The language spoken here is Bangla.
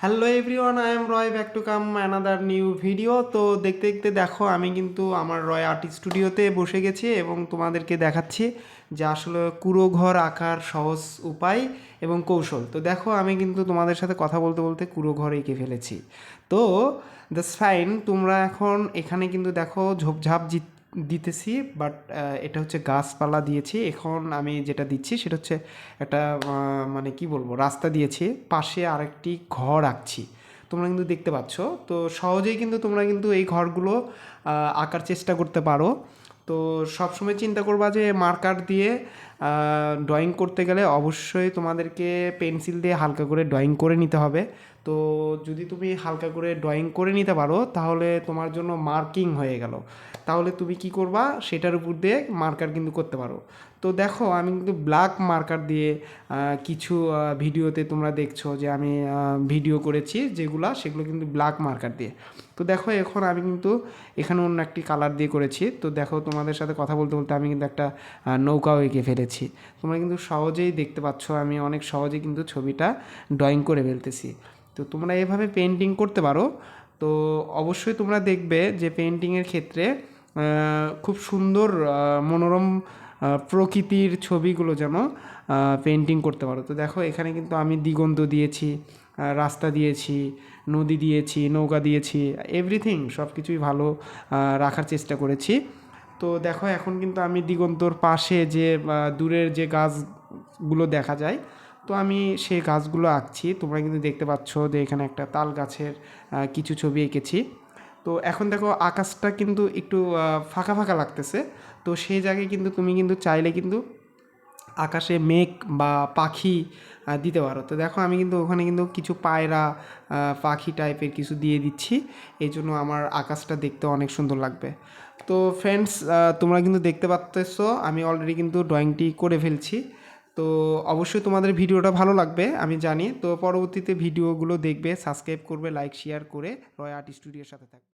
Hello everyone I am Roy back to come another new video তো দেখতে দেখতে দেখো, আমি কিন্তু আমার রয় আর্ট স্টুডিওতে বসে গেছি এবং তোমাদেরকে দেখাচ্ছি যে আসলে কুড়ো ঘর আঁকার সহজ উপায় এবং কৌশল। তো দেখো, আমি কিন্তু তোমাদের সাথে কথা বলতে বলতে কুড়ো ঘর এঁকে ফেলেছি। তো দ্যাটস ফাইন তোমরা এখন এখানে কিন্তু দেখো, ঝোপঝাপ জিত দিতেছি বাট এটা হচ্ছে গাছপালা দিয়েছি। এখন আমি যেটা দিচ্ছি সেটা হচ্ছে একটা মানে কি বলব, রাস্তা দিয়েছি। পাশে আরেকটি ঘর আঁকছি। তোমরা কিন্তু দেখতে পাচ্ছ। তো সহজেই কিন্তু তোমরা কিন্তু এই ঘরগুলো আঁকার চেষ্টা করতে পারো। তো সবসময় চিন্তা করবা যে মার্কার দিয়ে ড্রয়িং করতে গেলে অবশ্যই তোমাদেরকে পেন্সিল দিয়ে হালকা করে ড্রয়িং করে নিতে হবে। তো যদি তুমি হালকা করে ড্রয়িং করে নিতে পারো, তাহলে তোমার জন্য মার্কিং হয়ে গেল। তাহলে তুমি কি করবা? সেটার উপর দিয়ে মার্কার কিন্তু করতে পারো। তো দেখো, আমি কিন্তু ব্ল্যাক মার্কার দিয়ে কিছু ভিডিওতে তোমরা দেখছ যে আমি ভিডিও করেছি যেগুলা, সেগুলো কিন্তু ব্ল্যাক মার্কার দিয়ে। তো দেখো, এখন আমি কিন্তু এখানে অন্য একটি কালার দিয়ে করেছি। তো দেখো, তোমাদের সাথে কথা বলতে বলতে আমি কিন্তু একটা নৌকাও এঁকে ফেলেছি। তোমরা কিন্তু সহজেই দেখতে পাচ্ছ, আমি অনেক সহজেই কিন্তু ছবিটা ড্রয়িং করে ফেলতেছি। তো তোমরা এভাবে পেন্টিং করতে পারো। তো অবশ্যই তোমরা দেখবে যে পেন্টিংয়ের ক্ষেত্রে খুব সুন্দর মনোরম প্রকৃতির ছবিগুলো যেন পেন্টিং করতে পারো। তো দেখো, এখানে কিন্তু আমি দিগন্ত দিয়েছি। রাস্তা দিয়েছি, নদী দিয়েছি, নৌকা দিয়েছি এভরিথিং সব কিছুই ভালো রাখার চেষ্টা করেছি। তো দেখো, এখন কিন্তু আমি দিগন্তর পাশে যে দূরের যে গাছগুলো দেখা যায়, তো আমি সেই গাছগুলো আঁকছি। তোমরা কিন্তু দেখতে পাচ্ছ যে এখানে একটা তাল গাছের কিছু ছবি এঁকেছি। তো এখন দেখো, আকাশটা কিন্তু একটু ফাঁকা ফাঁকা লাগতেছে। তো সেই জায়গায় কিন্তু তুমি কিন্তু চাইলে কিন্তু আকাশে মেঘ বা পাখি দিতে পারো। তো দেখো, আমি কিন্তু ওখানে কিন্তু কিছু পায়রা পাখি টাইপের কিছু দিয়ে দিচ্ছি। এই জন্য আমার আকাশটা দেখতে অনেক সুন্দর লাগবে। তো ফ্রেন্ডস তোমরা কিন্তু দেখতে পাচ্তেছো আমি অলরেডি কিন্তু ড্রয়িংটি করে ফেলছি। তো অবশ্যই তোমাদের ভিডিওটা ভালো লাগবে, আমি জানি। তো পরবর্তীতে ভিডিওগুলো দেখবে সাবস্ক্রাইব করবে লাইক শেয়ার করে রয় আর্ট স্টুডিওর সাথে থাকবে।